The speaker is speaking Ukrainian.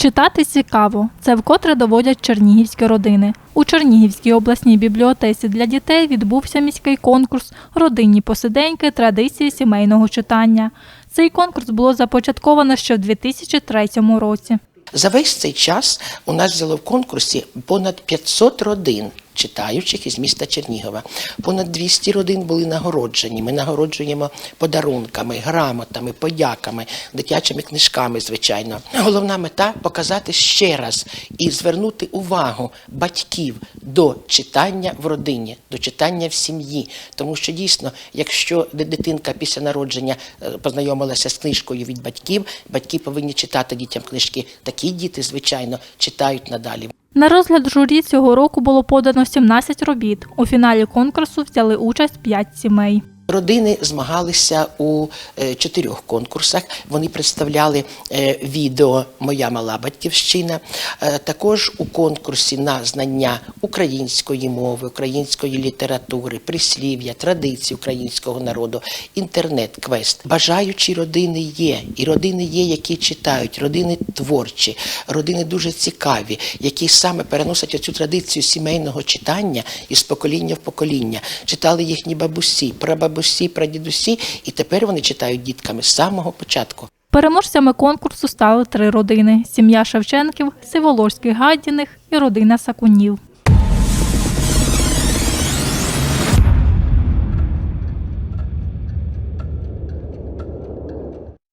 Читати цікаво. Це вкотре доводять чернігівські родини. У Чернігівській обласній бібліотеці для дітей відбувся міський конкурс Родинні посиденьки традиції сімейного читання. Цей конкурс було започатковано ще в 2003 році. За весь цей час у нас взяли в конкурсі понад 500 родин. Читаючих із міста Чернігова. Понад 200 родин були нагороджені. Ми нагороджуємо подарунками, грамотами, подяками, дитячими книжками, звичайно. Головна мета показати ще раз і звернути увагу батьків до читання в родині, до читання в сім'ї. Тому що дійсно, якщо дитинка після народження е, познайомилася з книжкою від батьків, батьки повинні читати дітям книжки. Такі діти, звичайно, читають надалі. На розгляд журі цього року було подано 17 робіт. У фіналі конкурсу взяли участь 5 сімей. Родини змагалися у е, чотирьох конкурсах. Вони представляли е, відео Моя мала батьківщина. Е, також у конкурсі на знання української мови, української літератури, прислів'я, традицій українського народу, інтернет-квест. Бажаючі родини є, і родини є, які читають, родини творчі, родини дуже цікаві, які саме переносять цю традицію сімейного читання із покоління в покоління. Читали їхні бабусі, прабабусі, прадідусі, і тепер вони читають дітками з самого початку. Переможцями конкурсу стали три родини: сім'я Шевченків, Сиволожських Гадіних і родина Сакунів.